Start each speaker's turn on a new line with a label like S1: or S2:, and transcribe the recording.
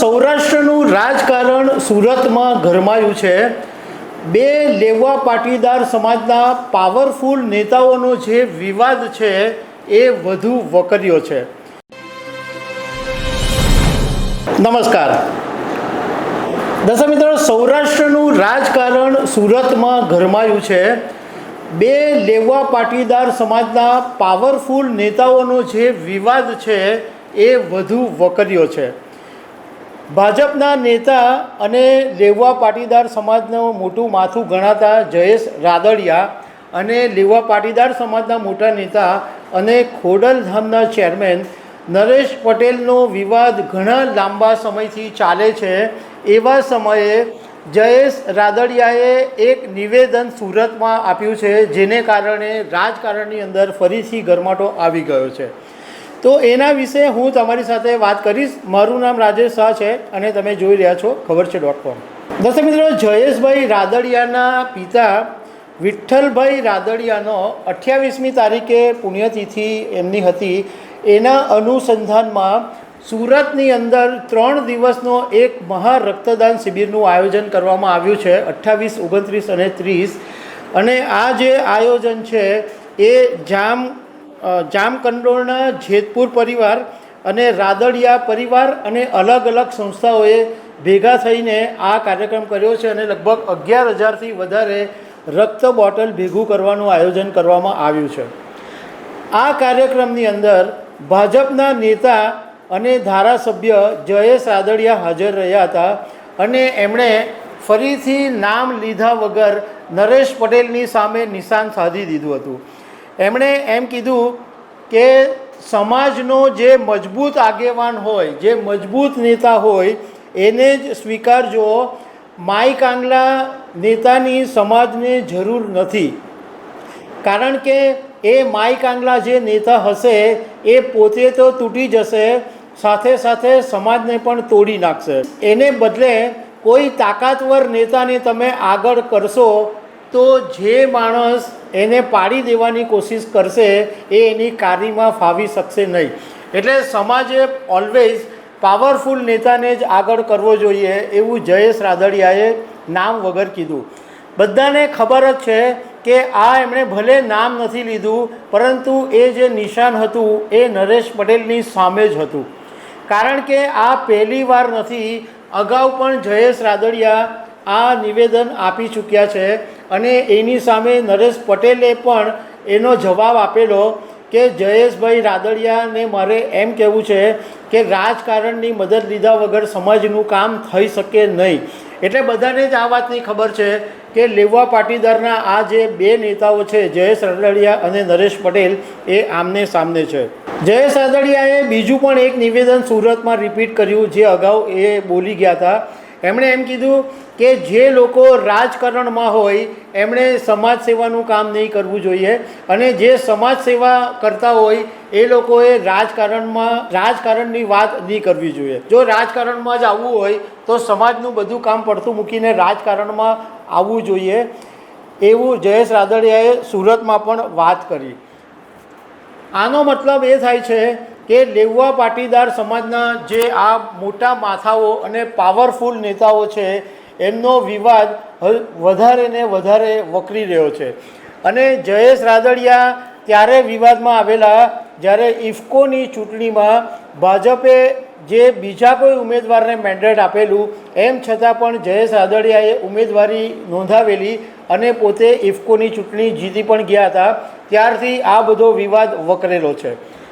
S1: સૌરાષ્ટ્રનું રાજકારણ સુરતમાં ગરમાયું છે. બે લેવા પાટીદાર સમાજના પાવરફુલ નેતાઓનો જે વિવાદ છે એ વધુ વકર્યો છે. નમસ્કાર. દર્શક મિત્રો, સૌરાષ્ટ્રનું રાજકારણ સુરતમાં ગરમાયું છે. બે લેવા પાટીદાર સમાજના પાવરફુલ નેતાઓનો જે વિવાદ છે એ વધુ વકર્યો છે. ભાજપના નેતા અને લેવા પાટીદાર સમાજનું મોટું માથું ગણાતા જયેશ રાદડિયા અને લેવા પાટીદાર સમાજના મોટા નેતા અને ખોડલધામના ચેરમેન નરેશ પટેલનો વિવાદ ઘણા લાંબા સમયથી ચાલે છે. એવા સમયે જયેશ રાદડિયાએ એક નિવેદન સુરતમાં આપ્યું છે, જેને કારણે રાજકારણની અંદર ફરીથી ગરમાટો આવી ગયો છે. તો એના વિશે હું તમારી સાથે વાત કરીશ. મારું નામ રાજેશ શાહ છે અને તમે જોઈ રહ્યા છો ખબર છે ડોટ કોમ દર્શક મિત્રો, જયેશભાઈ રાદડિયાના પિતા વિઠ્ઠલભાઈ રાદડિયાનો અઠ્યાવીસમી તારીખે પુણ્યતિથિ એમની હતી. એના અનુસંધાનમાં સુરતની અંદર ત્રણ દિવસનો એક મહા રક્તદાન શિબિરનું આયોજન કરવામાં આવ્યું છે, અઠ્ઠાવીસ, ઓગણત્રીસ અને ત્રીસ. અને આ જે આયોજન છે, એ જામ જામકંડોળના જેતપુર પરિવાર અને રાદડિયા પરિવાર અને અલગ અલગ સંસ્થાઓએ ભેગા થઈને આ કાર્યક્રમ કર્યો છે અને લગભગ અગિયાર હજારથી વધારે રક્ત બોટલ ભેગું કરવાનું આયોજન કરવામાં આવ્યું છે. આ કાર્યક્રમની અંદર ભાજપના નેતા અને ધારાસભ્ય જયેશ રાદડિયા હાજર રહ્યા હતા અને એમણે ફરીથી નામ લીધા વગર નરેશ પટેલની સામે નિશાન સાધી દીધું હતું. એમણે એમ કીધું કે સમાજનો જે મજબૂત આગેવાન હોય, જે મજબૂત નેતા હોય, એને જ સ્વીકારજો. માઈ કાંગલા નેતાની સમાજને જરૂર નથી. કારણ કે એ માઈ કાંગલા જે નેતા હશે, એ પોતે તો તૂટી જશે, સાથે સાથે સમાજને પણ તોડી નાખશે. એને બદલે કોઈ તાકાતવર નેતાને તમે આગળ કરશો તો જે માણસ એને પાડી દેવાની કોશિશ કરશે, એ એની કાર્યમાં ફાવી શકશે નહીં. એટલે સમાજે ઓલવેઝ પાવરફુલ નેતાને જ આગળ કરવો જોઈએ, એવું જયેશ રાદડિયાએ નામ વગર કીધું. બધાને ખબર જ છે કે આ એમણે ભલે નામ નથી લીધું, પરંતુ એ જે નિશાન હતું, એ નરેશ પટેલની સામે જ હતું. કારણ કે આ પહેલી વાર નથી, અગાઉ પણ જયેશ રાદડિયા આ નિવેદન આપી ચૂક્યા છે અને એની સામે નરેશ પટેલે પણ એનો જવાબ આપેલો કે જયેશભાઈ રાદડિયાને મારે એમ કહેવું છે કે રાજકારણની મદદ લીધા વગર સમાજનું કામ થઈ શકે નહીં. એટલે બધાને જ આ વાતની ખબર છે કે લેવા પાટીદારના આ જે બે નેતાઓ છે, જયેશ રાદડિયા અને નરેશ પટેલ, એ આમને સામને છે. જયેશ રાદડિયાએ બીજું પણ એક નિવેદન સુરતમાં રિપીટ કર્યું, જે અગાઉ એ બોલી ગયા હતા. એમણે એમ કીધું કે જે લોકો રાજકારણમાં હોય, એમણે સમાજ સેવાનું કામ નહીં કરવું જોઈએ. અને જે સમાજ સેવા કરતા હોય, એ લોકોએ રાજકારણમાં, રાજકારણની વાત નહીં કરવી જોઈએ. જો રાજકારણમાં જ આવવું હોય, તો સમાજનું બધું કામ પડતું મૂકીને રાજકારણમાં આવવું જોઈએ. એવું જયેશ રાદડિયાએ સુરતમાં પણ વાત કરી. આનો મતલબ એ થાય છે કે લેવા પાટીદાર સમાજના જે આ મોટા માથાઓ અને પાવરફુલ નેતાઓ છે, એમનો વિવાદ વધારે ને વધારે વકરી રહ્યો છે. અને જયેશ રાદડિયા ત્યારે વિવાદમાં આવેલા, જ્યારે ઇફકોની ચૂંટણીમાં ભાજપે જે બીજા કોઈ ઉમેદવારને મેન્ડેટ આપેલું, એમ છતાં પણ જયેશ રાદડિયાએ ઉમેદવારી નોંધાવેલી અને પોતે ઇફકોની ચૂંટણી જીતી પણ ગયા હતા. ત્યારથી આ બધો વિવાદ વકરેલો છે.